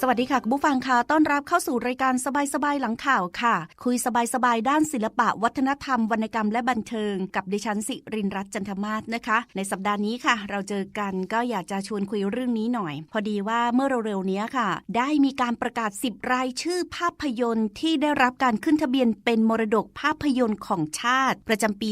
สวัสดีค่ะ คุณผู้ฟังค่ะ ต้อนรับเข้าสู่รายการสบายๆหลังข่าวค่ะ คุยสบายๆด้านศิลปะ วัฒนธรรม วรรณกรรมและบันเทิง กับดิฉันสิรินรัตน์จันทมาศนะคะ ในสัปดาห์นี้ค่ะ เราเจอกันก็อยากจะชวนคุยเรื่องนี้หน่อย พอดีว่าเมื่อเร็วๆนี้ค่ะ ได้มีการประกาศ 10 รายชื่อภาพยนตร์ที่ได้รับการขึ้นทะเบียนเป็นมรดกภาพยนตร์ของชาติ ประจำปี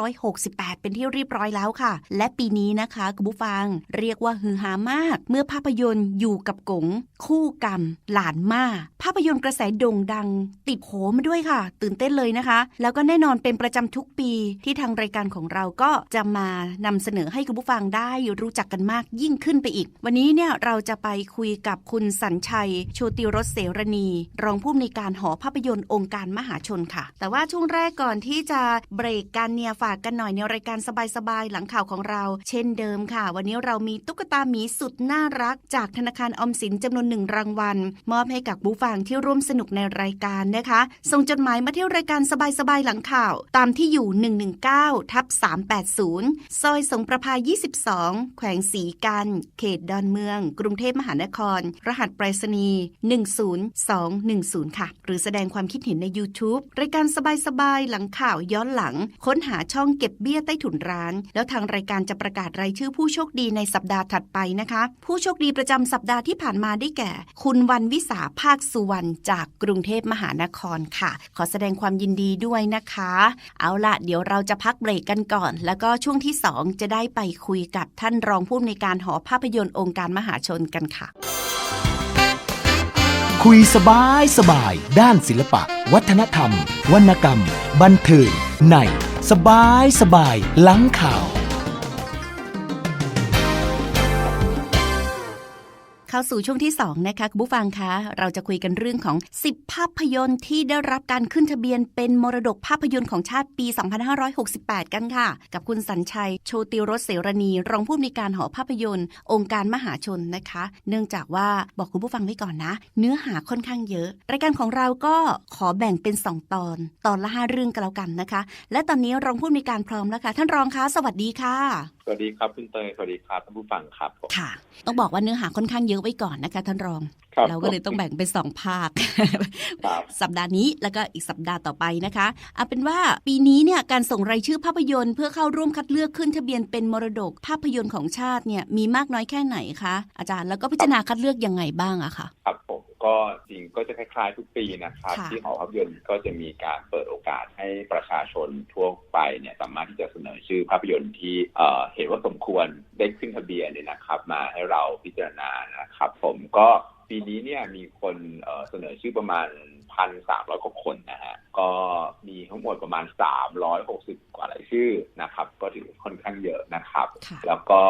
2568 เป็นที่เรียบร้อยแล้วค่ะ และปีนี้นะคะคุณผู้ฟัง เรียกว่าฮือฮามาก เมื่อภาพยนตร์อยู่กับกงคู่กรรม หลานมาภาพยนตร์กระแสโด่งดัง ติดโผมาด้วยค่ะ ตื่นเต้นเลยนะคะ แล้วก็แน่นอนเป็นประจำทุกปีที่ทางรายการของเราก็จะมานำเสนอให้คุณผู้ฟังได้รู้จักกันมากยิ่งขึ้นไปอีก วันนี้เนี่ยเราจะไปคุยกับคุณสัญชัย โชติรสเสรณี รองผู้อำนวยการหอภาพยนตร์องค์การมหาชนค่ะ แต่ว่าช่วงแรกก่อนที่จะเบรกกันเนี่ยฝากกันหน่อยในรายการสบายๆหลังข่าวของเรา เช่นเดิมค่ะ วันนี้เรามีตุ๊กตาหมีสุดน่ารัก จากธนาคารออมสินจำนวนหนึ่งรางวัล มอบให้กับผู้ฟังที่ร่วมสนุกในรายการนะคะ ส่งจดหมายมาที่รายการสบายๆหลังข่าว ตามที่อยู่ 119ทับ380 ซอยสงประพา22 แขวงสีกัน เขตดอนเมือง กรุงเทพมหานคร รหัสไปรษณีย์10210 ค่ะ หรือแสดงความคิดเห็นใน YouTube รายการสบายๆหลังข่าวย้อนหลัง ค้นหาช่องเก็บเบี้ยใต้ถุนร้าน แล้วทางรายการจะประกาศรายชื่อผู้โชคดีในสัปดาห์ถัดไปนะคะ ผู้โชคดีประจำสัปดาห์ที่ผ่านมาได้แก่ คุณวันวิสาภาคสุวรรณจากกรุงเทพมหานครค่ะ ขอแสดงความยินดีด้วยนะคะ เอาละเดี๋ยวเราจะพักเบรกกันก่อน แล้วก็ช่วงที่ 2 จะได้ไปคุยกับท่านรองผู้อำนวยการหอภาพยนตร์องค์การมหาชนกันค่ะ คุยสบายสบาย ด้านศิลปะ วัฒนธรรม วรรณกรรม บันเทิงในสบายสบายหลังข่าว เข้าสู่ช่วงที่ 2 นะคะคุณผู้ฟังคะ เราจะคุยกันเรื่องของ 10 ภาพยนตร์ที่ได้รับการขึ้นทะเบียนเป็นมรดกภาพยนตร์ของชาติปี 2568 กันค่ะ กับคุณสัญชัย โชติรสเสรณี รองผู้อำนวยการหอภาพยนตร์ องค์การมหาชนนะคะ เนื่องจากว่าบอกคุณผู้ฟังไว้ก่อนนะ เนื้อหาค่อนข้างเยอะ รายการของเราก็ขอแบ่งเป็น 2 ตอน ตอนละ5เรื่องกันแล้วกันนะคะ และตอนนี้รองผู้อำนวยการพร้อมแล้วค่ะท่านรองคะสวัสดีค่ะ สวัสดีครับคุณเตยสวัสดีครับท่านผู้ฟังครับผมค่ะ ต้องบอกว่าเนื้อหาค่อนข้างเยอะไว้ก่อนนะคะท่านรองครับเราก็เลยต้องแบ่งเป็นสองภาคครับสัปดาห์นี้แล้วก็อีกสัปดาห์ต่อไปนะคะเอาเป็นว่าปีนี้เนี่ยการส่งรายชื่อภาพยนตร์เพื่อเข้าร่วมคัดเลือกขึ้นทะเบียนเป็นมรดกภาพยนตร์ของชาติเนี่ยมีมากน้อยแค่ไหนคะอาจารย์แล้วก็พิจารณาคัดเลือกยังไงบ้างอะคะครับผม ก็จริงก็จะคล้ายๆทุกปีนะครับ ค่ะ ที่หอภาพยนตร์ก็จะมีการเปิดโอกาสให้ประชาชนทั่วไปเนี่ยสามารถที่จะเสนอชื่อภาพยนตร์ที่เอ่อเห็นว่าสมควรได้ขึ้นทะเบียนเนี่ยนะครับ มาให้เราพิจารณานะครับ ผมก็ปีนี้เนี่ยมีคนเอ่อเสนอชื่อประมาณ พันสามร้อยกว่าคนนะฮะ ก็มีทั้งหมดประมาณสามร้อยหกสิบกว่ารายชื่อนะครับ ก็ถือค่อนข้างเยอะนะครับค่ะแล้วก็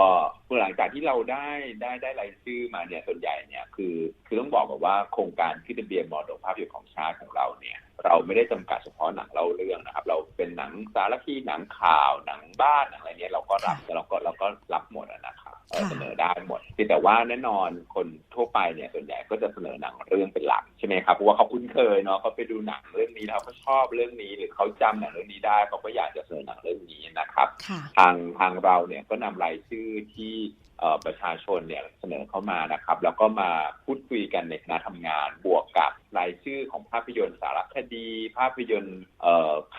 เมื่อหลังจากที่เราได้ได้ได้รายชื่อมาเนี่ยส่วนใหญ่เนี่ยคือ คือต้องบอกแบบว่าโครงการขึ้นทะเบียนมรดกภาพยนตร์ของชาติของเราเนี่ย เราไม่ได้จำกัดเฉพาะหนังเล่าเรื่องนะครับ เราเป็นหนังสารคดีหนังข่าวหนังบ้านหนังอะไรเนี่ยเราก็รับเราก็เราก็รับหมดอะนะครับเอ่อค่ะเสนอได้หมดเพียงแต่ว่าแน่นอนคนทั่วไปเนี่ยส่วนใหญ่ก็จะเสนอหนังเรื่องเป็นหลักใช่ไหมครับเพราะว่าเขาคุ้นเคยเนาะเขาไปดูหนังเรื่องนี้แล้วเขาชอบเรื่องนี้ หรือเขาจำหนังเรื่องนี้ได้เขาก็อยากจะเสนอหนังเรื่องนี้นะครับค่ะทางทางเราเนี่ยก็นำรายชื่อที่เอ่อประชาชนเนี่ยเสนอเข้ามานะครับ แล้วก็มาพูดคุยกันในคณะทำงานบวกกับรายชื่อของภาพยนตร์สารคดี ภาพยนตร์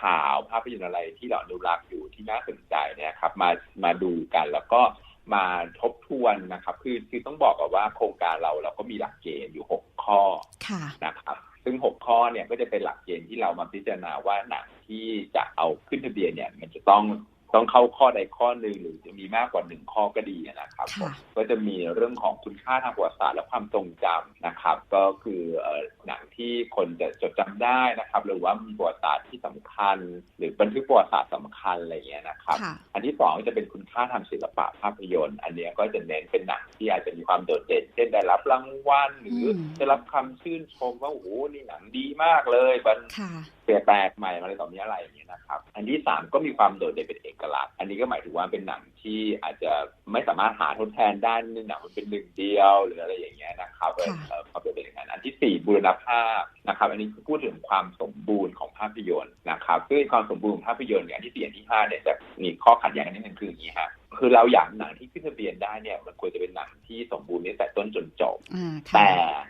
ข่าวภาพยนตร์อะไรที่เราอนุรักษ์อยู่ที่น่าสนใจเนี่ยครับมามาดูกันแล้วก็มาทบทวนนะครับ คือคือต้องบอกก่อนว่าโครงการเราเราก็มีหลักเกณฑ์อยู่ 6 ข้อนะครับ ซึ่ง 6 ข้อเนี่ยก็จะเป็นหลักเกณฑ์ที่เรามาพิจารณาว่าหนังที่จะเอาขึ้นทะเบียนเนี่ย มันจะต้อง ต้องเข้าข้อใดข้อหนึ่งหรือจะมีมากกว่าหนึ่งข้อก็ดีนะครับค่ะก็จะมีเรื่องของคุณค่าทางประวัติศาสตร์และความทรงจำนะครับ ก็คือเอ่อหนังที่คนจะจดจำได้นะครับ หรือว่ามีประวัติศาสตร์ที่สำคัญ หรือบันทึกประวัติศาสตร์สำคัญอะไรอย่างเงี้ยนะครับค่ะอันที่สองจะเป็นคุณค่าทางศิลปะภาพยนตร์ อันเนี้ยก็จะเน้นเป็นหนังที่อาจจะมีความโดดเด่น เช่นได้รับรางวัลหรืออมได้รับคำชื่นชมว่าโอ้โหนี่หนังดีมากเลยมันค่ะเปลี่ยนแปลกใหม่อะไรต่อมีอะไรอย่างเงี้ยนะครับ อันที่สามก็มีความโดดเด่นเป็นเอกลักษณ์ อันนี้ก็หมายถึงว่าเป็นหนังที่อาจจะไม่สามารถหาทดแทนได้ในหนังมันเป็นหนึ่งเดียว หรืออะไรอย่างเงี้ยนะครับเออค่ะเอ่อความโดดเด่นอย่างนั้นอันที่สี่บูรณภาพนะครับ อันนี้คือพูดถึงความสมบูรณ์ของภาพยนตร์นะครับซึ่งความสมบูรณ์ของภาพยนตร์เนี่ยอันที่สี่อันที่ห้าเนี่ยจะมีข้อขัดแย้งนิดนึงคืออย่างนี้ฮะคือเราอยากหนังที่ขึ้นทะเบียนได้เนี่ยมันควรจะเป็นหนังที่สมบูรณ์ตั้งแต่ต้นจนจบอ่าแต่ค่ะ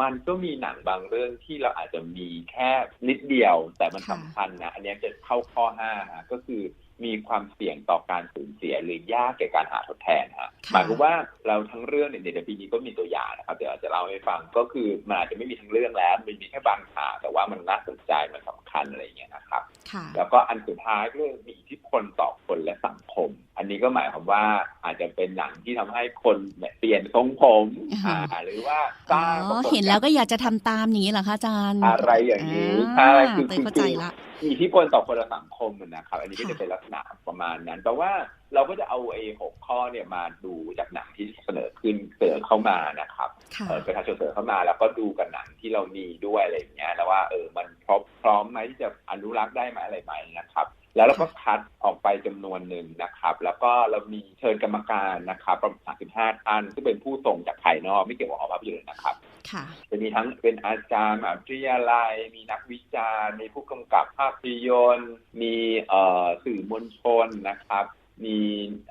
มันก็มีหนังบางเรื่องที่เราอาจจะมีแค่นิดเดียว แต่มันค่ะสำคัญนะ อันเนี้ยจะเข้าข้อห้าฮะก็คือ มีความเสี่ยงต่อการสูญเสียหรือยากแก่การหาทดแทนฮะค่ะหมายความว่าเราทั้งเรื่องเนี่ยในปีนี้ก็มีตัวอย่างนะครับเดี๋ยวอาจจะเล่าให้ฟังก็คือมันอาจจะไม่มีทั้งเรื่องแล้วมันมีแค่บางฉากแต่ว่ามันน่าสนใจมันสำคัญอะไรอย่างเงี้ยนะครับค่ะแล้วก็อันสุดท้ายก็มีอิทธิพลต่อคนและสังคม อันนี้ก็หมายความว่าอาจจะเป็นหนังที่ทำให้คนเนี่ยเปลี่ยนทรงผมอ่าอ่าหรือว่าสอ๋ร้างปอรากฏเห็นแล้วการณ์ก็อยากจะทำตามอย่างนี้เหรอคะอาจารย์ อะไรอย่างนี้อ่าใช่คือเตยเข้าใจละ มีอิทธิพลต่อคนและสังคมนะครับ อันนี้ก็ค่ะจะเป็นลักษณะประมาณนั้นแปลว่าเราก็จะเอาไอ้หกข้อเนี่ยมาดูจากหนังที่เสนอขึ้นเสนอเข้ามานะครับค่ะเอ่อประชาชนเสนอเข้ามาแล้วก็ดูกับหนังที่เรามีด้วยอะไรอย่างเงี้ยแล้วว่าเออมันพร้อมพร้อมไหมที่จะอนุรักษ์ได้ไหมอะไรไหมนะครับ แล้วเราก็คัดออกไปจำนวนหนึ่งนะครับ แล้วก็เรามีเชิญกรรมการนะครับประมาณ35ท่านซึ่งเป็นผู้ส่งจากภายนอกไม่เกี่ยวกับหอภาพยนตร์นะครับค่ะจะมีทั้งเป็นอาจารย์มหาวิทยาลัย มีนักวิจารณ์ มีผู้กำกับภาพยนตร์ มีเอ่อสื่อมวลชนนะครับ มี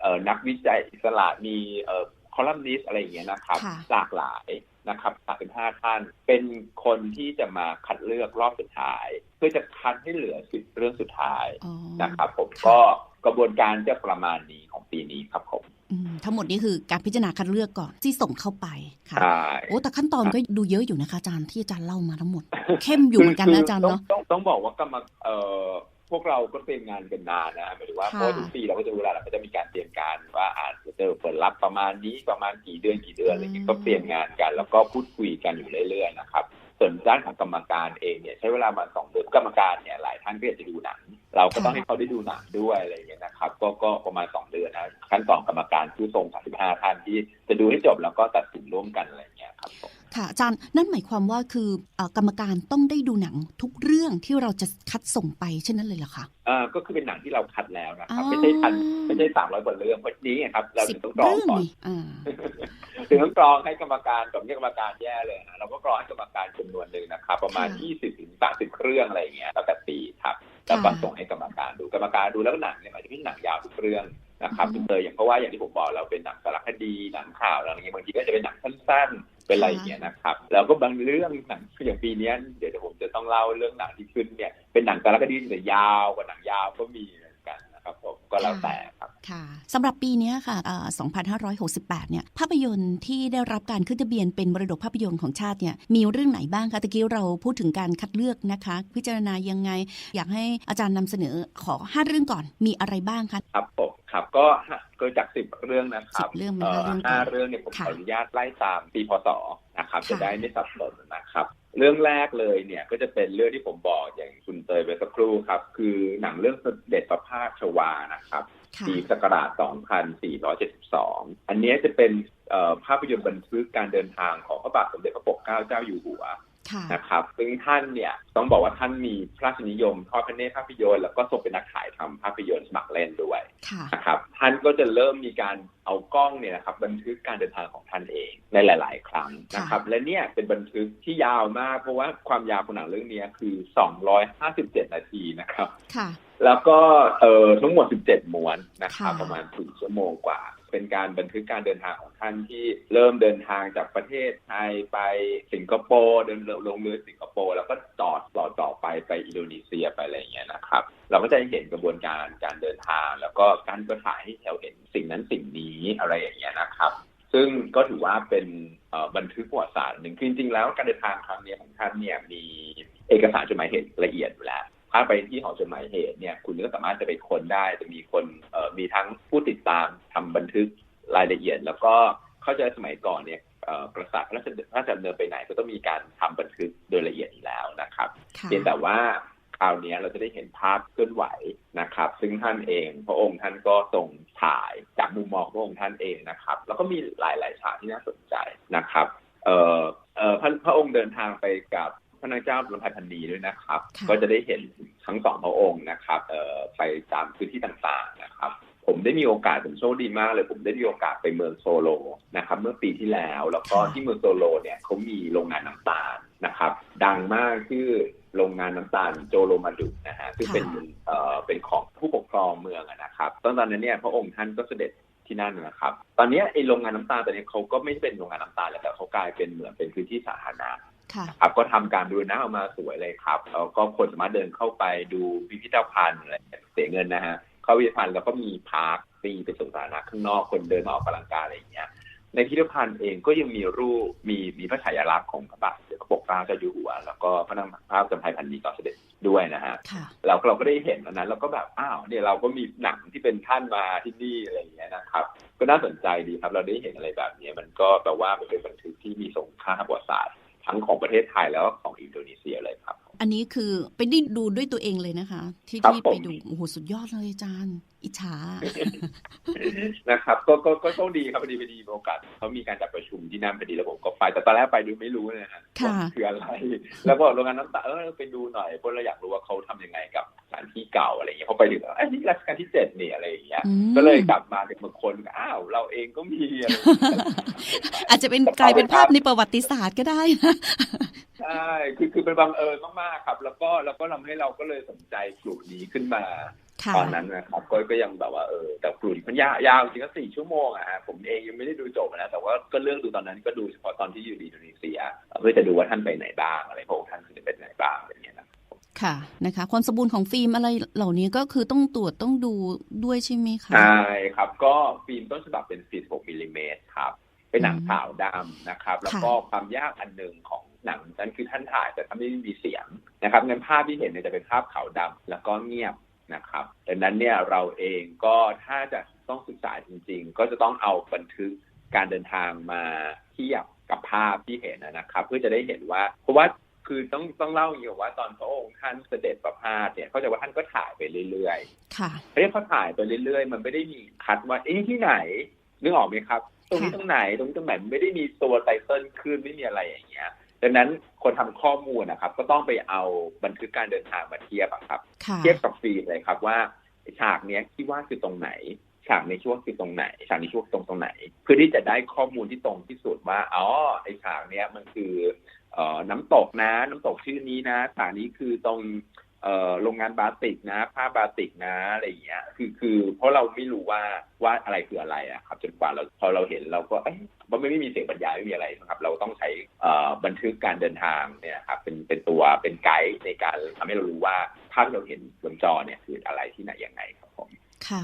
เอ่อนักวิจัยอิสระมีเอ่อคอลัมนิสต์อะไรอย่างเงี้ยนะครับค่ะหลากหลาย นะครับ 35 ท่าน เป็นคนที่จะมาคัดเลือกรอบสุดท้าย เพื่อจะคัดให้เหลือสิบเรื่องสุดท้ายอ๋อนะครับ ผมค่ะก็กระบวนการจะประมาณนี้ของปีนี้ครับผมอืมทั้งหมดนี้คือการพิจารณาคัดเลือกก่อนที่ส่งเข้าไปค่ะใช่โอ้แต่ขั้นตอนก็ดูเยอะอยู่นะคะอาจารย์ที่อาจารย์เล่ามาทั้งหมด เข้มอยู่เหมือนกันนะอาจารย์ต้งเนาะต้องต้องบอกว่ากรรมเอ่อพ วกเราก็เตรียมงานกันนานนะหมายถึงว่าค่ะเพราะทุกปีเราก็จะรู้แล้วเราก็จะมีการเตรียมการว่าอาจจะเจอเปิดรับประมาณนี้ประมาณกี่เดือนกี่เดือนอะไรเงี้ยก็เตรียมงานกัน แล้วก็พูดคุยกันอยู่เรื่อยๆนะครับส่วนด้านของกรรมการเองเนี่ยใช้เวลามาสองเดือนกรรมการเนี่ยหลายท่านก็อยากจะดูหนัง เราก็ต้องให้เขาได้ดูหนังด้วยอะไรอย่างเงี้ยนะครับ ก็ก็ประมาณสองเดือนนะขั้นตอนกรรมการผู้ทรง35ท่านที่จะดูให้จบแล้วก็ตัดสินร่วมกันอะไรอย่างเงี้ยครับผม ค่ะอาจารย์นั่นหมายความว่าคือเอ่อกรรมการต้องได้ดูหนังทุกเรื่องที่เราจะคัดส่งไปเช่นนั้นเลยเหรอคะอ่าก็คือเป็นหนังที่เราคัดแล้วนะครับอ๋อไม่ใช่พันไม่ใช่สามร้อยกว่าเรื่องเพราะนี้ไงครับเราสิถึบงต้องกรองเรื่องก่อนนี่อ่าถึงต้องกรองให้กรรมการก่อนที่กรรมการแย่เลยนะเราก็กรองให้กรรมการจำนวนหนึ่งนะครับประมาณค่ะยี่สิบถึงสามสิบเครื่องอะไรอย่างเงี้ยแล้วแต่ปีครับแล้วก็ส่งให้กรรมการดูกรรมการดูแล้วหนังเนี่ยอาจจะไม่ใช่หนังยาวทุกเรื่อง นะครับคุณเตยอย่างเพราะว่าอย่างที่ผมบอกเราเป็นหนังสารคดีหนังข่าวอะไรอย่างเงี้ยบางทีก็จะเป็นหนังสั้นๆเป็นอะไรอย่างเงี้ยนะครับแล้วก็บางเรื่องหนังอย่างปีเนี้ยเดี๋ยวผมจะต้องเล่าเรื่องหนังที่ขึ้นเนี่ยเป็นหนังสารคดีแต่ยาวกว่าหนังยาวก็มีเหมือนกันนะครับผมก็แล้วแต่ ครับค่ะสำหรับปีเนี้ยค่ะเอ่อ2568 เนี่ย ภาพยนตร์ที่ได้รับการขึ้นทะเบียนเป็นมรดกภาพยนตร์ของชาติเนี่ย มีเรื่องไหนบ้างคะตะกี้เราพูดถึงการคัดเลือกนะคะ พิจารณายังไง อยากให้อาจารย์นำเสนอขอ 5 เรื่องก่อน มีอะไรบ้างคะ ครับผมครับ ก็เกิดจากสิบเรื่องนะครับ10เรื่องมีเอ่อห้าเรื่องก่อนห้าเรื่องเนี่ยผมขค่ะออนุญาตไล่ตามปีพศนะครับค่ะจะได้ไม่สับสนนะครับเรื่องแรกเลยเนี่ยก็จะเป็นเรื่องที่ผมบอกอย่างคุณเตยไปสักครู่ครับ คือหนังเรื่องเสด็จประพาสชวานะครับค่ะ ปีศักราช 2472 อันเนี้ยจะเป็นเอ่อภาพยนตร์บันทึกการเดินทางของพระบาทสมเด็จพระปกเกล้าเจ้าอยู่หัวค่ะนะครับ ซึ่งท่านเนี่ยต้องบอกว่าท่านมีพระราชนิยมทอดพระเนตรภาพยนตร์แล้วก็ทรงเป็นนักถ่ายทำภาพยนตร์สมัครเล่นด้วยค่ะนะครับ ท่านก็จะเริ่มมีการเอากล้องเนี่ยนะครับบันทึกการเดินทางของท่านเองในหลาย ๆ ครั้งนะครับ และเนี่ยเป็นบันทึกที่ยาวมากเพราะว่าความยาวของหนังเรื่องนี้คือ 257 นาทีนะครับค่ะ แล้วก็เอ่อทั้งหมด 17ม้วนนะครับค่ะประมาณถึงชั่วโมงกว่า เป็นการบันทึกการเดินทางของท่านที่เริ่มเดินทางจากประเทศไทยไปสิงคโปร์เดินลงเรือสิงคโปร์แล้วก็ต่อต่อต่อไปไปอินโดนีเซียไปอะไรอย่างเงี้ยนะครับ เราก็จะเห็นกระบวนการการเดินทาง แล้วก็การก็ถ่ายให้เราเห็นสิ่งนั้นสิ่งนี้อะไรอย่างเงี้ยนะครับซึ่งก็ถือว่าเป็นเอ่อบันทึกประวัติศาสตร์หนึ่งคือจริงๆแล้วการเดินทางครั้งเนี้ยของท่านเนี่ยมีเอกสารจดหมายเหตุละเอียดอยู่แล้ว ถ้าไปที่หอจดหมายเหตุเนี่ย คุณก็สามารถจะไปค้นได้จะมีคนเอ่อมีทั้งผู้ติดตามทำบันทึกรายละเอียด แล้วก็เข้าใจสมัยก่อนเนี่ยเอ่อกษัตริย์พระราชพระราชดำเนินไปไหนก็ต้องมีการทำบันทึกโดยละเอียดอยู่แล้วนะครับค่ะเพียงแต่ว่าคราวนี้เราจะได้เห็นภาพเคลื่อนไหวนะครับ ซึ่งท่านเองพระองค์ท่านก็ทรงถ่ายจากมุมมองพระองค์ท่านเองนะครับ แล้วก็มีหลายๆฉากที่น่าสนใจนะครับ เอ่อเอ่อพระพระองค์เดินทางไปกับ พระนางเจ้าลำพันพันนีด้วยนะครับค่ะก็จะได้เห็นทั้งสองพระองค์นะครับเอ่อไปตามพื้นที่ต่างๆนะครับ ผมได้มีโอกาสผมโชคดีมากเลยผมได้มีโอกาสไปเมืองโซโลนะครับ เมื่อปีที่แล้วแล้วก็ที่เมืองโซโลเนี่ยเขามีโรงงานน้ำตาลนะครับ ดังมากชื่อโรงงานน้ำตาลโจโรมาดุนะฮะซึ่งเป็นเอ่อเป็นของผู้ปกครองเมืองอะนะครับตอนตอนนั้นเนี่ยพระองค์ท่านก็เสด็จที่นั่นนะครับ ตอนเนี้ยไอ้โรงงานน้ำตาลตอนนี้เขาก็ไม่เป็นโรงงานน้ำตาลแล้วแต่เขากลายเป็นเหมือนเป็นพื้นที่สาธารณะ ค่ะครับก็ทำการดูนะออกมาสวยเลยครับแล้วก็คนสามารถเดินเข้าไปดูพิพิธภัณฑ์อะไรเสียเงินนะฮะเข้าพิพิธภัณฑ์แล้วก็มีพาร์คฟรีเป็นสวนสาธารณะข้างนอกคนเดินมาออกกำลังกายอะไรอย่างเงี้ยในพิพิธภัณฑ์เองก็ยังมีรูปมีมีพระฉายาลักษณ์ของพระบาทสมเด็จพระปกเกล้าเจ้าอยู่หัว แล้วก็พระนางภาพจำไพพันนีก่อนเสด็จด้วยนะฮะค่ะเราเราก็ได้เห็นอันนั้นเราก็แบบอ้าวเนี่ยเราก็มีหนังที่เป็นท่านมาที่นี่อะไรอย่างเงี้ยนะครับ ก็น่าสนใจดีครับ เราได้เห็นอะไรแบบนี้มันก็แปลว่ามันเป็นบันทึกที่มีทรงค่าทางประวัติศาสตร์ ทั้งของประเทศไทยแล้วก็ของอินโดนีเซียเลยครับ อันนี้คือไปได้ดูด้วยตัวเองเลยนะคะ ที่ครับที่ผมไปดูโอ้โหสุดยอดเลยอาจารย์ อิจฉานะครับ ก็ก็ก็ต้องดีครับพอดีพอดีมีโอกาสเขามีการจัดประชุมที่นั่นพอดีแล้วผมก็ไปแต่ตอนแรกไปดูไม่รู้เลยนะฮะค่ะว่าคืออะไร แล้วก็โรงงานน้ำตาลเออไปดูหน่อยเพราะเราอยากรู้ว่าเขาทำยังไงกับสถานที่เก่าอะไรอย่างเงี้ยพอไปถึงแล้วไอ้ยนี่รัชกาลที่เจ็ดนี่อะไรอย่างเงี้ยอืมก็เลยกลับมาเป็นบางคนก็อ้าวเราเองก็มีอะไรอย่างเงี้ยอาจจะเป็นกลายเป็นภาพในประวัติศาสตร์ก็ได้นะใช่คือคือเป็นบังเอิญมากๆครับ แล้วก็แล้วก็ทำให้เราก็เลยสนใจกลุ่มนี้ขึ้นมาค่ะตอนนั้นนะครับก็ก็ยังแบบว่าเออแต่กลุ่มมันยาวยาวจริงก็สี่ชั่วโมงอะฮะผมเองยังไม่ได้ดูจบนะแต่ว่าก็เลือกดูตอนนั้นก็ดูเฉพาะตอนที่อยู่อินโดนีเซียเพื่อจะดูว่าท่านไปไหนบ้างอะไรพระองค์ท่านจะไปไหนบ้างอะไรอย่างเงี้ยนะค่ะนะคะ ความสมบูรณ์ของฟิล์มอะไรเหล่านี้ก็คือต้องตรวจต้องดูด้วยใช่ไหมคะใช่ครับ ก็ฟิล์มต้นฉบับเป็นฟิล์ม6มิลลิเมตรครับเป็นหนังอืมขาวดำนะครับ แล้วก็ความยากอันหนึ่งของ หนังนั้นคือท่านถ่ายแต่ท่านไม่มีเสียงนะครับงั้นภาพที่เห็นเนี่ยจะเป็นภาพขาวดำแล้วก็เงียบนะครับดังนั้นเนี่ยเราเองก็ถ้าจะต้องศึกษาจริง ๆ ก็จะต้องเอาบันทึกการเดินทางมาเทียบกับภาพที่เห็นนะครับ เพื่อจะได้เห็นว่า เพราะว่าคือต้องต้องเล่าอย่างนี้ว่าตอนพระองค์ท่านเสด็จประพาสเนี่ยเขาใจะว่าท่านก็ถ่ายไปเรื่อยๆค่ะเรียกเขาถ่ายไปเรื่อยๆ มันไม่ได้มีคัดว่าเอ๊ะที่ไหนนึกออกไหมครับ ตรงนี้ค่ะตรงไหนตรงนี้ตรงไหนมันไม่ได้มีตัวไตเติ้ลขึ้นไม่มีอะไรอย่างเงี้ย ดังนั้นคนทำข้อมูลนะครับ ก็ต้องไปเอาบันทึกการเดินทางมาเทียบอะครับค่ะเทียบกับฟิล์มเลยครับว่า ฉากเนี้ยที่ว่าคือตรงไหน ฉากในช่วงคือตรงไหน ฉากในช่วงตรงตรงไหน เพื่อที่จะได้ข้อมูลที่ตรงที่สุดว่าอ๋อไอฉากเนี้ยมันคือเอ่อน้ำตกนะ น้ำตกชื่อนี้นะฉากนี้คือตรง เอ่อโรงงานบาติกนะผ้าบาติกนะอะไรอย่างเงี้ยคือคือเพราะเราไม่รู้ว่าว่าอะไรคืออะไรอะครับจนกว่าเราพอเราเห็นเราก็เอ๊ะมันไม่มีเสียงบรรยายไม่มีอะไรนะครับ เราต้องใช้เอ่อบันทึกการเดินทางเนี่ยครับเป็นเป็นตัวเป็นไกด์ในการทำให้เรารู้ว่าภาพที่เราเห็นบนจอเนี่ยคืออะไรที่ไหนยังไงครับผมค่ะ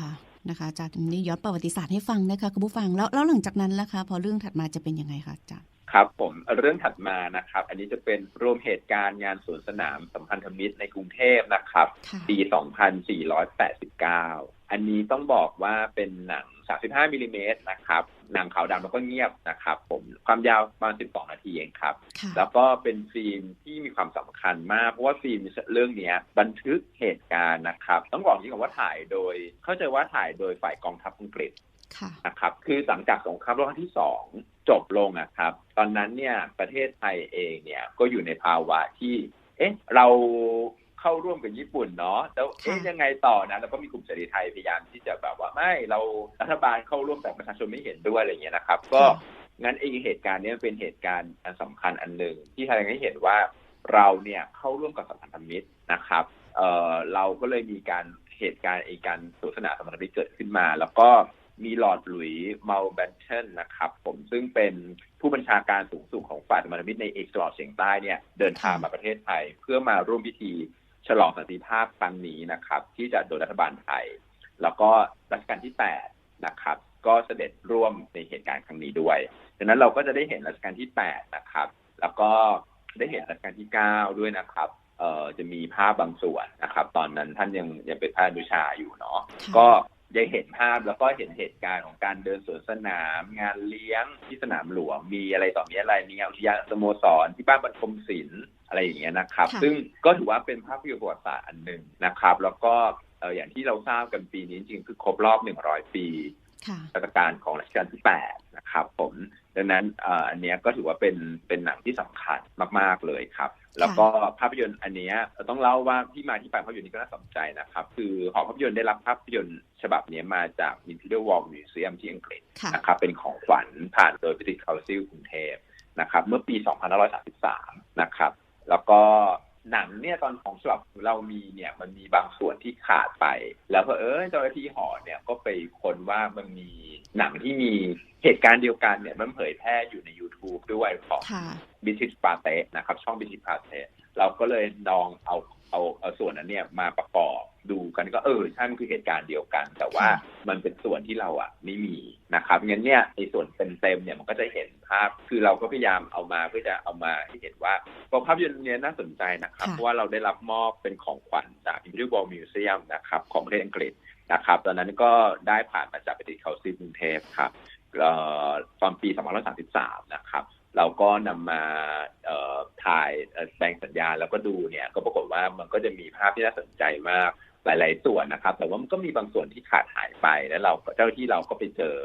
นะคะอาจารย์นี่ย้อนประวัติศาสตร์ให้ฟังนะคะคุณผู้ฟังแล้วแล้วหลังจากนั้นล่ะคะ พอเรื่องถัดมาจะเป็นยังไงคะอาจารย์ ครับผมเรื่องถัดมานะครับ อันนี้จะเป็นรวมเหตุการณ์งานสวนสนามสัมพันธมิตรในกรุงเทพนะครับค่ะปี2489 อันนี้ต้องบอกว่าเป็นหนัง 35มิลลิเมตรนะครับหนังขาวดำแล้วก็เงียบนะครับ ผมความยาวประมาณ 12 นาทีเองครับค่ะแล้วก็เป็นฟิล์มที่มีความสำคัญมาก เพราะว่าฟิล์มเรื่องเนี้ยบันทึกเหตุการณ์นะครับ ต้องบอกอย่างนี้ก่อนว่าถ่ายโดย เข้าใจว่าถ่ายโดยฝ่ายกองทัพอังกฤษค่ะนะครับ คือหลังจากสงครามโลกครั้งที่สอง จบลงอะครับ ตอนนั้นเนี่ยประเทศไทยเองเนี่ยก็อยู่ในภาวะที่ เอ๊ะ เราเข้าร่วมกับญี่ปุ่นเนาะแล้วเอ๊ะค่ะยังไงต่อนะแล้วก็มีกลุ่มเสรีไทยพยายามที่จะแบบว่าไม่เรารัฐบาลเข้าร่วมแต่ประชาชนไม่เห็นด้วยอะไรอย่างเงี้ยนะครับ ก็งั้นเองเหตุการณ์เนี้เป็นเหตุการณ์อันสำคัญอันหนึ่งที่แสดงให้เห็นว่าเราเนี่ยเข้าร่วมกับสัมพันธมิตรนะครับเอ่อเราก็เลยมีการเหตุการณ์ไอการสนทนาสมรรถมิตรเกิดขึ้นมา แล้วก็ มีลอร์ดหลุยส์มัลแบนเทนนะครับ ผมซึ่งเป็นผู้บัญชาการสูงสุดของฝ่ายสมรรถมิตรในเอกตะวันออกเฉียงใต้เนี่ยเดินทางมาประเทศไทย เพื่อมาร่วมพิธีฉลองสันติภาพครั้งนี้นะครับ ที่จะโดยรัฐบาลไทย แล้วก็รัชกาลที่8นะครับ ก็เสด็จร่วมในเหตุการณ์ครั้งนี้ด้วยดังนั้นเราก็จะได้เห็นรัชกาลที่8นะครับ แล้วก็ได้เห็นรัชกาลที่ 9 ด้วยนะครับเอ่อจะมีภาพบางส่วนนะครับ ตอนนั้นท่านยังยังเป็นพระอนุชาอยู่เนาะค่ะก็ ได้เห็นภาพแล้วก็เห็นเหตุการณ์ของการเดินสวนสนาม งานเลี้ยงที่สนามหลวงมีอะไรต่อมีอะไร มีงานอุทยานสโมสรที่บ้านบรรทมศิลป์อะไรอย่างเงี้ยนะครับค่ะซึ่งก็ถือว่าเป็นภาพยนตร์ประวัติศาสตร์อันหนึ่งนะครับ แล้วก็เอ่ออย่างที่เราทราบกันปีนี้จริงๆคือครบรอบ 100 ปีค่ะรัชกาลของรัชกาลที่ 8นะครับผมดังนั้นเอ่ออันเนี้ยก็ถือว่าเป็นเป็นหนังที่สำคัญมาก ๆเลยครับ แล้วก็ภาพยนตร์อันเนี้ยต้องเล่าว่าที่มาที่ไปภาพยนตร์นี้ก็น่าสนใจนะครับ คือหอภาพยนตร์ได้รับภาพยนตร์ฉบับเนี้ยมาจาก Imperial War Museum ที่อังกฤษค่ะนะครับเป็นของขวัญผ่านโดย British Council กรุงเทพนะครับ เมื่อปี 2533 นะครับ แล้วก็ หนังเนี่ยตอนของฉบับเรามีเนี่ยมันมีบางส่วนที่ขาดไป แล้วพอเออเจ้าหน้าที่หอเนี่ยก็ไปค้นว่ามันมีหนังที่มีเหตุการณ์เดียวกันเนี่ยมันเผยแพร่อยู่ใน YouTube ด้วยของค่ะบิทิชปาเตนะครับ ช่องบิทิชปาเตเราก็เลยลองเอา เอาเอาส่วนนั้นเนี่ยมาประกอบดูกันก็เออใช่มันคือเหตุการณ์เดียวกัน แต่ว่าค่ะมันเป็นส่วนที่เราอะไม่มีนะครับงั้นเนี่ยในส่วนเต็มๆเนี่ยมันก็จะเห็นภาพ คือเราก็พยายามเอามาเพื่อจะเอามาให้เห็นว่าพอภาพยนตร์เนี้ยน่าสนใจนะครับค่ะเพราะว่าเราได้รับมอบเป็นของขวัญจาก Imperial War Museum นะครับของประเทศอังกฤษนะครับตอนนั้นก็ได้ผ่านมาจากปฏิเขาซีกรุงเทพครับเอ่อตอนปี 2533 นะครับ เราก็นำมาถ่ายแสดงสัญญาแล้วก็ดูเนี่ย ก็ปรากฏว่ามันก็จะมีภาพที่น่าสนใจมากหลายๆส่วนนะครับ แต่ว่ามันก็มีบางส่วนที่ขาดหายไป แล้วเราเจ้าที่เราก็ไปเจอ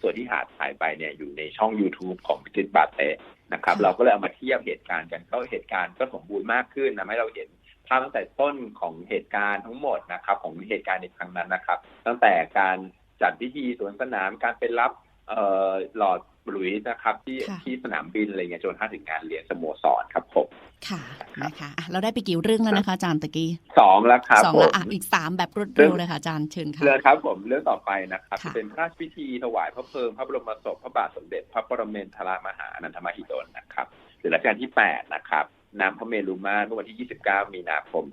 ส่วนที่ขาดหายไปเนี่ยอยู่ในช่อง YouTube ของพิจิตบาเตะนะครับ เราก็เลยเอามาเทียบเหตุการณ์กันก็เหตุการณ์ก็สมบูรณ์มากขึ้นนะให้เราเห็นภาพตั้งแต่ต้นของเหตุการณ์ทั้งหมดนะครับ ของเหตุการณ์ในครั้งนั้นนะครับ ตั้งแต่การจัดพิธีสวนสนามการไปรับเออหลอด บลุยส์นะครับที่ค่ะ ที่สนามบินอะไรเงี้ยจนกระทั่งถึงงานเลี้ยงสโมสรครับผมค่ะนะคะอะเราได้ไปกี่เรื่องแล้วนะคะอาจารย์ตะกี้สองแล้วครับสองผละม อะอีกสามแบบรวดเรื่เร็อวงเลยค่ะอาจารย์เชิญค่ะ เรื่องครับผมเรื่องต่อไปนะครับค่ะ จะเป็นพระราชพิธีถวายพระเพลิงพระบรมศพพระบาทสมเด็จ พระปรเมนทรมหาอนันทมหิดลนะครับหรือรัชกาลที่ 8 นะครับน้ำพระเมรุมาตรเมื่อวันที่ 29 มีนาคม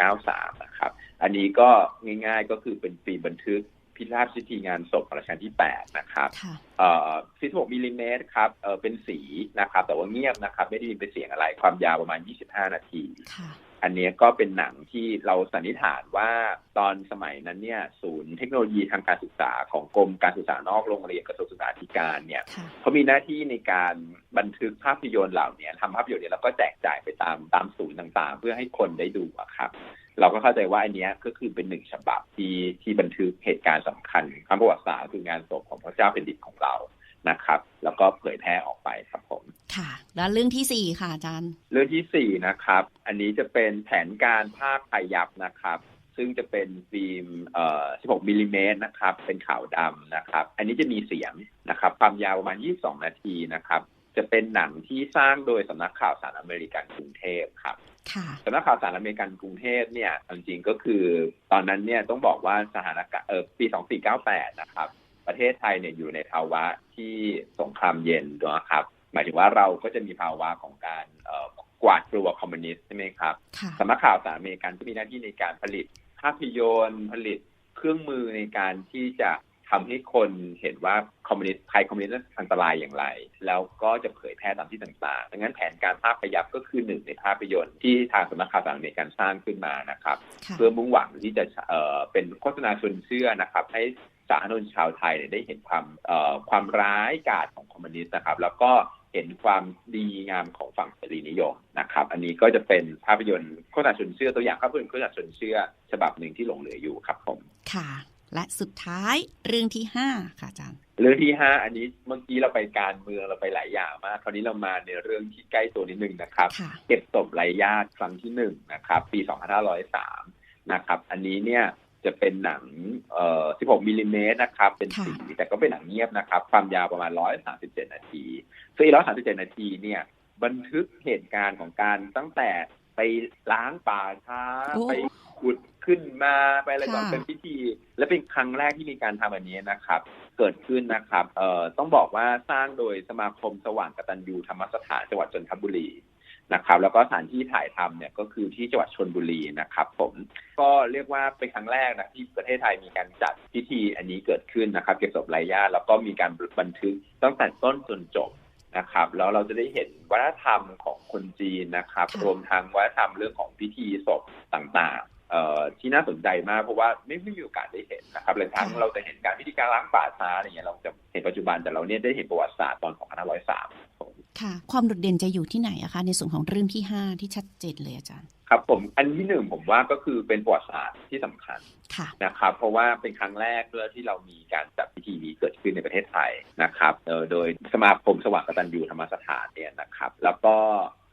2493 นะครับ อันนี้ก็ง่ายๆก็คือเป็นปีบันทึก พิราชพิธีงานศพของรัชกาลที่ 8 นะครับค่ะเอ่อ16มิลลิเมตรครับเอ่อเป็นสีนะครับ แต่ว่าเงียบนะครับ ไม่ได้มีเป็นเสียงอะไร ความยาวประมาณ 25 นาทีค่ะอันเนี้ยก็เป็นหนังที่เราสันนิษฐานว่าตอนสมัยนั้นเนี่ย ศูนย์เทคโนโลยีทางการศึกษาของกรมการศึกษานอกโรงเรียนกระทรวงศึกษาธิการเนี่ยค่ะเขามีหน้าที่ในการบันทึกภาพยนตร์เหล่านี้ทำภาพยนตร์เนี่ยแล้วก็แจกจ่ายไปตามตามศูนย์ต่างๆ เพื่อให้คนได้ดูอะครับ เราก็เข้าใจว่าอันเนี้ยก็คือเป็นหนึ่งฉบับที่ที่บันทึกเหตุการณ์สำคัญคำประวัติศาสตร์คืองานศพของพระเจ้าเป็นดินของเรานะครับ แล้วก็เผยแพร่ออกไปครับผม ค่ะ แล้วเรื่องที่สี่ค่ะอาจารย์ เรื่องที่สี่นะครับ อันนี้จะเป็นแผนการภาคไทยยับนะครับ ซึ่งจะเป็นฟิล์มเอ่อ16มิลลิเมตรนะครับ เป็นขาวดำนะครับ อันนี้จะมีเสียงนะครับ ความยาวประมาณ 22 นาทีนะครับ จะเป็นหนังที่สร้างโดยสำนักข่าวสารอเมริกันกรุงเทพครับค่ะสำนักข่าวสารอเมริกันกรุงเทพเนี่ยเอาจริงๆก็คือตอนนั้นเนี่ยต้องบอกว่าสถานการณ์เออปี 2498 นะครับ ประเทศไทยเนี่ยอยู่ในภาวะที่สงครามเย็นนะครับ หมายถึงว่าเราก็จะมีภาวะของการเอ่อกวาดกลัวคอมมิวนิสต์ใช่ไหมครับค่ะสำนักข่าวสารอเมริกันก็มีหน้าที่ในการผลิตภาพยนตร์ผลิตเครื่องมือในการที่จะ ทำให้คนเห็นว่าคอมมิวนิสต์ภัยคอมมิวนิสต์นั้นอันตรายอย่างไร แล้วก็จะเผยแพร่ตามที่ต่างๆดังนั้นแผนการภาพยับก็คือหนึ่งในภาพยนตร์ที่ทางสำนักข่าวสารอเมริกันสร้างขึ้นมานะครับค่ะเพื่อมุ่งหวังที่จะเอ่อเป็นโฆษณาชวนเชื่อนะครับ ให้สาธารณชนชาวไทยเนี่ยได้เห็นความเอ่อความร้ายกาจของคอมมิวนิสต์นะครับ แล้วก็เห็นความดีงามของฝั่งเสรีนิยมนะครับ อันนี้ก็จะเป็นภาพยนตร์โฆษณาชวนเชื่อตัวอย่างภาพยนตร์โฆษณาชวนเชื่อ ฉบับหนึ่งที่หลงเหลืออยู่ครับผมค่ะ และสุดท้ายเรื่องที่ห้าค่ะอาจารย์เรื่องที่ห้าอันนี้เมื่อกี้เราไปการเมืองเราไปหลายอย่างมาก คราวนี้เรามาในเรื่องที่ใกล้ตัวนิดนึงนะครับค่ะเก็บศพไร้ญาติครั้งที่หนึ่งนะครับ ปี2503นะครับ อันนี้เนี่ยจะเป็นหนังเอ่อ16มิลลิเมตรนะครับ เป็นสีแต่ก็เป็นหนังเงียบนะครับ ความยาวประมาณ 137 นาที ซึ่งอีก137 นาทีเนี่ย บันทึกเหตุการณ์ของการตั้งแต่ไปล้างป่าช้าโอ้ไปขุด ขึ้นมาไปอะไรก่อนค่ะ เป็นพิธี และเป็นครั้งแรกที่มีการทำอันนี้นะครับ เกิดขึ้นนะครับเอ่อต้องบอกว่าสร้างโดยสมาคมสว่างกตัญญูธรรมสถานจังหวัดจันทบุรีนะครับ แล้วก็สถานที่ถ่ายทำเนี่ยก็คือที่จังหวัดชนบุรีนะครับ ผมก็เรียกว่าเป็นครั้งแรกนะที่ประเทศไทยมีการจัดพิธีอันนี้เกิดขึ้นนะครับ เก็บศพไร้ญาติแล้วก็มีการบันทึกตั้งแต่ต้นจนจบ นะครับแล้วเราจะได้เห็นวัฒนธรรมของคนจีนนะครับ ค่ะ รวมทั้งวัฒนธรรมเรื่องของพิธีศพต่างๆเอ่อ ที่น่าสนใจมากเพราะว่าไม่ไม่มีโอกาสได้เห็นนะครับเลยทั้งเราจะเห็นการพิธีการล้างป่าช้าอะไรเงี้ยเราจะเห็นปัจจุบันแต่เราเนี่ยได้เห็นประวัติศาสตร์ตอน 2503 ค่ะ ความโดดเด่นจะอยู่ที่ไหนอะคะ ในส่วนของเรื่องที่ห้าที่ชัดเจนเลยอาจารย์ครับผมอันที่หนึ่งผมว่าก็คือเป็นประวัติศาสตร์ที่สำคัญค่ะนะครับ เพราะว่าเป็นครั้งแรกด้วยที่เรามีการจัดพิธีนี้เกิดขึ้นในประเทศไทยนะครับเอ่อโดยสมาคมสว่างกตัญญูธรรมสถานเนี่ยนะครับ แล้วก็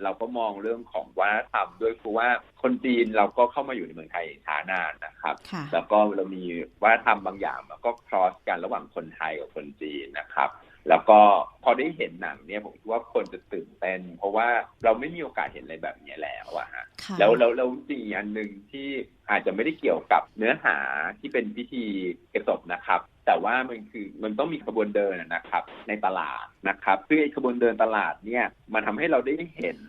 เราก็มองเรื่องของวัฒนธรรมด้วยเพราะว่าคนจีนเราก็เข้ามาอยู่ในเมืองไทยช้านานนะครับค่ะแล้วก็เรามีวัฒนธรรมบางอย่างมันก็ครอสกันระหว่างคนไทยกับคนจีนนะครับ แล้วก็พอได้เห็นหนังเนี่ยผมคิดว่าคนจะตื่นเต้น เพราะว่าเราไม่มีโอกาสเห็นอะไรแบบนี้แล้วอะฮะค่ะแล้วแล้วแล้วจริงอีกอันหนึ่งที่อาจจะไม่ได้เกี่ยวกับเนื้อหาที่เป็นพิธีเก็บศพนะครับ แต่ว่ามันคือมันต้องมีขบวนเดินนะครับ ในตลาดนะครับซึ่งไอ้ขบวนเดินตลาดเนี่ยมันทำให้เราได้เห็น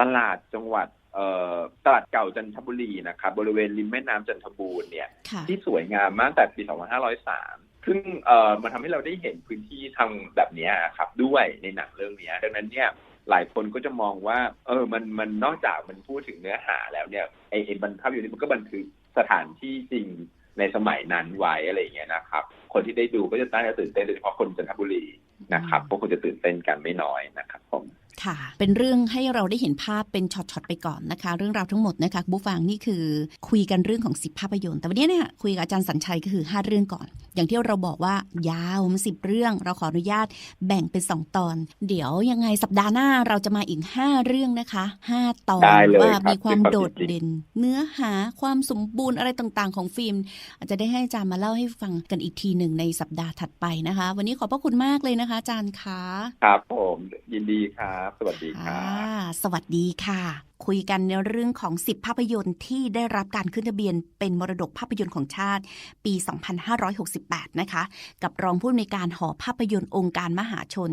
ตลาดจังหวัดเอ่อตลาดเก่าจันทบุรีนะครับบริเวณริมแม่น้ำจันทบูรณ์เนี่ยค่ะที่สวยงามมากแต่ปี 2503 ซึ่งเอ่อมันทำให้เราได้เห็นพื้นที่ทางแบบเนี้ยครับด้วยในหนังเรื่องเนี้ยดังนั้นเนี่ยหลายคนก็จะมองว่า เออมันมันนอกจากมันพูดถึงเนื้อหาแล้วเนี่ยไอไอ้บรรทับอยู่นี่มันก็บันทึกสถานที่จริงในสมัยนั้นไว้อะไรอย่างเงี้ยนะครับ คนที่ได้ดูก็จะน่าจตื่นเต้นโดยเฉพาะคนจันทบุรีนะครับพวกคนจะตื่นเต้นกันไม่น้อยนะครับผม ค่ะ เป็นเรื่องให้เราได้เห็นภาพเป็นช็อตๆไปก่อนนะคะ เรื่องราวทั้งหมดนะคะคุณผู้ฟังนี่คือคุยกันเรื่องของสิบภาพยนตร์ แต่วันนี้เนี่ยคุยกับอาจารย์สัญชัยก็คือ 5 เรื่องก่อน อย่างที่เราบอกว่ายาวมันสิบเรื่อง เราขออนุญาตแบ่งเป็น 2 ตอน เดี๋ยวยังไงสัปดาห์หน้าเราจะมาอีก 5 เรื่องนะคะ 5 ตอนได้เลยว่าครับมีความด้วยความโดดยินดีเด่น เนื้อหาความสมบูรณ์อะไรต่างๆ ของฟิล์มอาจจะได้ให้อาจารย์มาเล่าให้ฟังกันอีกทีหนึ่งในสัปดาห์ถัดไปนะคะ วันนี้ขอบพระคุณมากเลยนะคะอาจารย์คะครับผมยินดีครับสวัสดีครับค่ะสวัสดีค่ะ คุยกันในเรื่องของ 10 ภาพยนตร์ที่ได้รับการขึ้นทะเบียนเป็นมรดกภาพยนตร์ของชาติ ปี 2568 นะคะ กับรองผู้อำนวยการหอภาพยนตร์องค์การมหาชน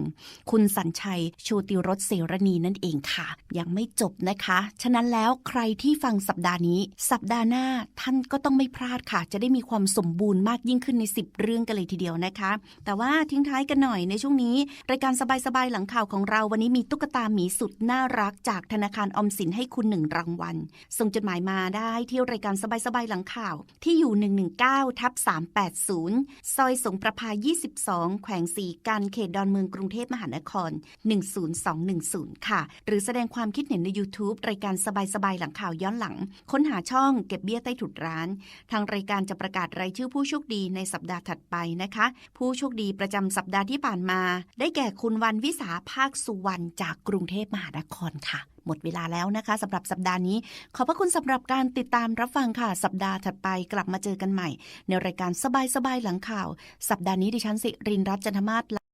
คุณสัญชัยโชติรสเสรณีนั่นเองค่ะ ยังไม่จบนะคะ ฉะนั้นแล้วใครที่ฟังสัปดาห์นี้ สัปดาห์หน้าท่านก็ต้องไม่พลาดค่ะ จะได้มีความสมบูรณ์มากยิ่งขึ้นใน 10 เรื่องกันเลยทีเดียวนะคะ แต่ว่าทิ้งท้ายกันหน่อยในช่วงนี้รายการสบายๆหลังข่าวของเราวันนี้มีตุ๊กตาหมีสุดน่ารักจากธนาคารออมสินใให้คุณหนึ่งรางวัล ส่งจดหมายมาได้ที่รายการสบายๆหลังข่าว ที่อยู่ 119ทับ380 ซอยสงประภา 22 แขวงสีกันเขตดอนเมืองกรุงเทพมหานคร 10210 ค่ะ หรือแสดงความคิดเห็นใน YouTube รายการสบายๆหลังข่าวย้อนหลัง ค้นหาช่องเก็บเบี้ยใต้ถุดร้าน ทางรายการจะประกาศรายชื่อผู้โชคดีในสัปดาห์ถัดไปนะคะ ผู้โชคดีประจำสัปดาห์ที่ผ่านมา ได้แก่คุณวันวิสาภาคสุวรรณจากกรุงเทพมหานครค่ะ หมดเวลาแล้วนะคะสำหรับสัปดาห์นี้ ขอบพระคุณสำหรับการติดตามรับฟังค่ะ สัปดาห์ถัดไปกลับมาเจอกันใหม่ ในรายการสบายๆหลังข่าว สัปดาห์นี้ดิฉันสิรินรัตน์จันทมาศ